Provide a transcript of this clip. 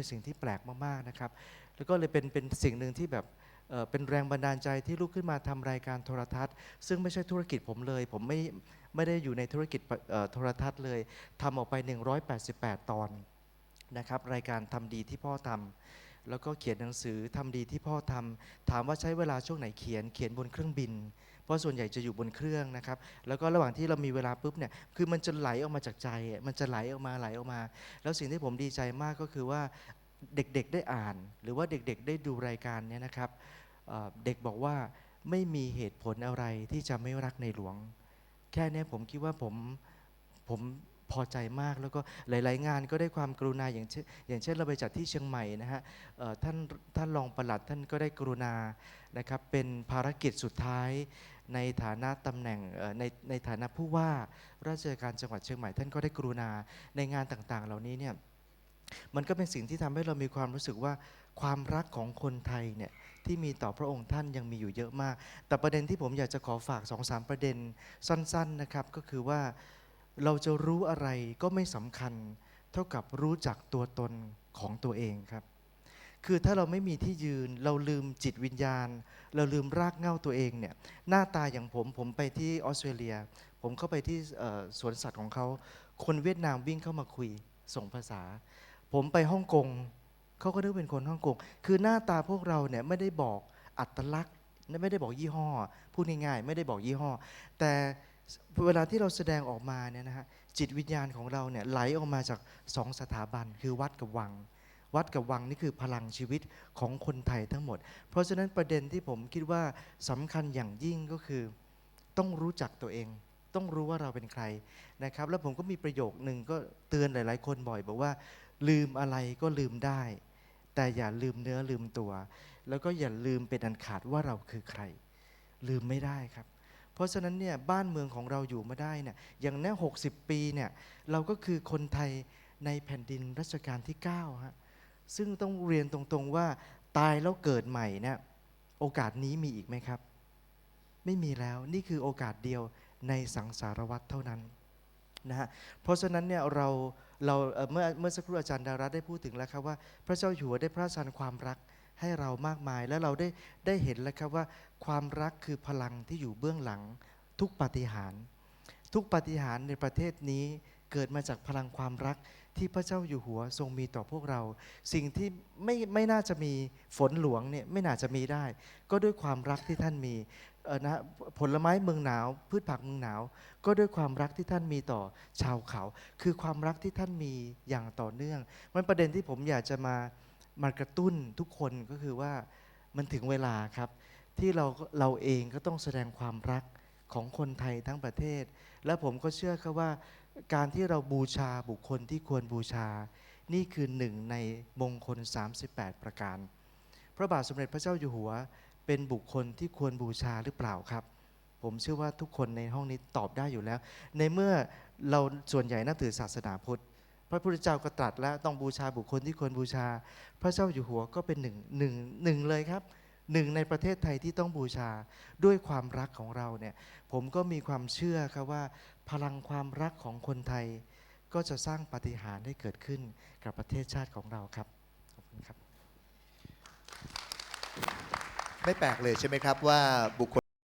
เป็นสิ่งที่แปลกมากๆนะครับ แล้วก็เลยเป็นเป็นสิ่งหนึ่งที่แบบเป็นแรงบันดาลใจที่ลุกขึ้นมาทำรายการโทรทัศน์ ซึ่งไม่ใช่ธุรกิจผมเลย ผมไม่ไม่ได้อยู่ในธุรกิจโทรทัศน์เลยทำออกไป 188 ตอนนะครับ รายการทำดีที่พ่อทำแล้วก็เขียนหนังสือทำดีที่พ่อทำถามว่าใช้เวลาช่วงไหนเขียน เขียนบนเครื่องบิน ราะส่วนใหญ่จะอยู่บนเครื่องนะครับ แล้วก็ระหว่างที่เรามีเวลาปุ๊บเนี่ย คือมันจะไหลออกมาจากใจ มันจะไหลออกมาไหลออกมา แล้วสิ่งที่ผมดีใจมากก็คือว่าเด็กๆได้อ่าน หรือว่าเด็กๆได้ดูรายการเนี่ยนะครับ เด็กบอกว่าไม่มีเหตุผลอะไรที่จะไม่รักในหลวง แค่นี้ผมคิดว่าผมผม พอใจมาก แล้วก็หลาย ๆ งานก็ได้ความกรุณาอย่างเช่นอย่างเช่นเราไปจัดที่เชียงใหม่นะฮะท่านท่านรองปลัดท่านก็ได้กรุณานะครับเป็นภารกิจสุดท้ายในฐานะตำแหน่งในในฐานะผู้ว่าราชการจังหวัดเชียงใหม่ ท่านก็ได้กรุณาในงานต่าง ๆ เหล่านี้เนี่ยมันก็เป็นสิ่งที่ทำให้เรามีความรู้สึกว่าความรักของคนไทยเนี่ยที่มีต่อพระองค์ท่านยังมีอยู่เยอะมาก แต่ประเด็นที่ผมอยากจะขอฝาก2อสประเด็นสั้น ๆนะครับ ก็คือว่า เราจะรู้อะไรก็ไม่สำคัญ เท่ากับรู้จักตัวตนของตัวเองครับ คือถ้าเราไม่มีที่ยืน เราลืมจิตวิญญาณ เราลืมรากเหง้าตัวเองเนี่ย หน้าตาอย่างผมผมไปที่ออสเตรเลีย ผมเข้าไปที่สวนสัตว์ของเขา คนเวียดนามวิ่งเข้ามาคุยส่งภาษา ผมไปฮ่องกงเขาก็นึกเป็นคนฮ่องกง คือหน้าตาพวกเราเนี่ยไม่ได้บอกอัตลักษณ์ ไม่ได้บอกยี่ห้อ พูดง่ายๆ ไม่ได้บอกยี่ห้อ แต่ เวลาที่เราแสดงออกมาเนี่ยนะฮะจิตวิญญาณของเราเนี่ยไหลออกมาจากสองสถาบันคือวัดกับวัง วัดกับวังนี่คือพลังชีวิตของคนไทยทั้งหมด เพราะฉะนั้นประเด็นที่ผมคิดว่าสำคัญอย่างยิ่งก็คือ ต้องรู้จักตัวเอง ต้องรู้ว่าเราเป็นใครนะครับ แล้วผมก็มีประโยคหนึ่งก็เตือนหลาย ๆ คนบ่อยบอกว่า ลืมอะไรก็ลืมได้ แต่อย่าลืมเนื้อลืมตัว แล้วก็อย่าลืมเป็นอันขาดว่าเราคือใคร ลืมไม่ได้ครับ เพราะฉะนั้นเนี่ยบ้านเมืองของเราอยู่มาได้เนี่ยอย่างแน่หกสิบปีเนี่ยเราก็คือคนไทยในแผ่นดินรัชกาลที่9ฮะซึ่งต้องเรียนตรงๆว่าตายแล้วเกิดใหม่เนี่ยโอกาสนี้มีอีกไหมครับ ไม่มีแล้วนี่คือโอกาสเดียวในสังสารวัตรเท่านั้นนะฮะเพราะฉะนั้นเนี่ยเราเราเมื่อเมื่อสักครู่อาจารย์ดารัตได้พูดถึงแล้วครับว่า พระเจ้าอยู่หัวได้พระราชทานความรัก ให้เรามากมาย แล้วเราได้ได้เห็นแล้วครับว่า ความรักคือพลังที่อยู่เบื้องหลังทุกปาฏิหารย์ทุกปาฏิหารย์ในประเทศนี้เกิดมาจากพลังความรักที่พระเจ้าอยู่หัวทรงมีต่อพวกเรา สิ่งที่ไม่ไม่น่าจะมีฝนหลวงเนี่ยไม่น่าจะมีได้ ก็ด้วยความรักที่ท่านมีเออนะผลไม้เมืองหนาว พืชผักเมืองหนาว ก็ด้วยความรักที่ท่านมีต่อชาวเขา คือความรักที่ท่านมีอย่างต่อเนื่องมันประเด็นที่ผมอยากจะมา มากระตุ้นทุกคนก็คือว่ามันถึงเวลาครับ ที่เราเราเองก็ต้องแสดงความรักของคนไทยทั้งประเทศ และผมก็เชื่อครับว่า การที่เราบูชาบุคคลที่ควรบูชา นี่คือหนึ่งในมงคล 38 ประการ พระบาทสมเด็จพระเจ้าอยู่หัว เป็นบุคคลที่ควรบูชาหรือเปล่าครับ ผมเชื่อว่าทุกคนในห้องนี้ตอบได้อยู่แล้ว ในเมื่อเราส่วนใหญ่นับถือศาสนาพุทธ พระพุทธเจ้าก็ตรัสแล้วต้องบูชาบุคคลที่ควรบูชา พระเจ้าอยู่หัวก็เป็นหนึ่งหนึ่งหนึ่งเลยครับหนึ่งในประเทศไทยที่ต้องบูชาด้วยความรักของเราเนี่ยผมก็มีความเชื่อครับว่า พลังความรักของคนไทย ก็จะสร้างปาฏิหาริย์ให้เกิดขึ้นกับประเทศชาติของเราครับขอบคุณครับ ไม่แปลกเลยใช่ไหมครับว่าบุคคล